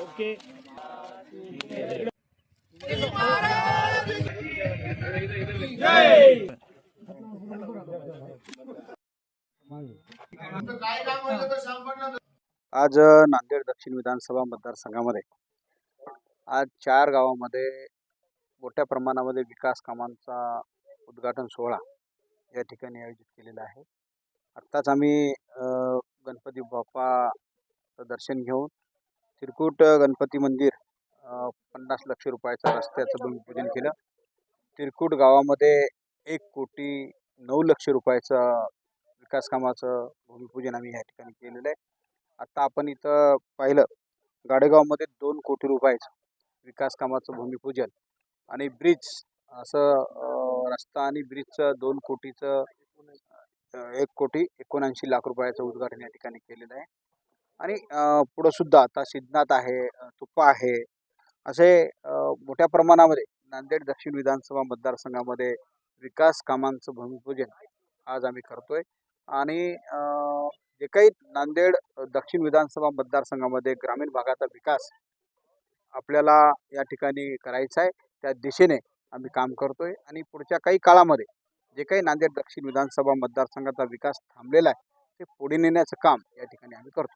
Okay आज नांदेड दक्षिण विधानसभा मतदारसंघामध्ये आज चार गावामध्ये मोठ्या प्रमाणामध्ये विकास कामांचा उद्घाटन सोहळा या ठिकाणी आयोजित केलेला आहे. आत्ताच आम्ही गणपती बाप्पाचं दर्शन घेऊन त्रिकूट गणपती मंदिर पन्नास लक्ष रुपयाच्या रस्त्याचं भूमिपूजन केलं. त्रिकूट गावामध्ये एक कोटी नऊ लक्ष रुपयाचं विकास कामाचं भूमिपूजन आम्ही या ठिकाणी केलेलं आहे. आता आपण इथं पाहिलं गाडेगावमध्ये दोन कोटी रुपयाचं विकास कामाचं भूमिपूजन आणि ब्रिज असं रस्ता आणि ब्रिजचं दोन कोटीचं एक कोटी एकोणऐंशी लाख रुपयाचं उद्घाटन या ठिकाणी केलेलं आहे. आणि पुढं सुद्धा आता सिद्धनाथ आहे तुप्पा आहे असे मोठ्या प्रमाणामध्ये नांदेड दक्षिण विधानसभा मतदारसंघामध्ये विकास कामांचं भूमिपूजन आज आम्ही करतोय. आणि जे काही नांदेड दक्षिण विधानसभा मतदारसंघामध्ये ग्रामीण भागाचा विकास आपल्याला या ठिकाणी करायचा आहे त्या दिशेने आम्ही काम करतोय. आणि पुढच्या काही काळामध्ये जे काही नांदेड दक्षिण विधानसभा मतदारसंघाचा विकास थांबलेला आहे ते पुढे नेण्याचं काम या ठिकाणी आम्ही करतो.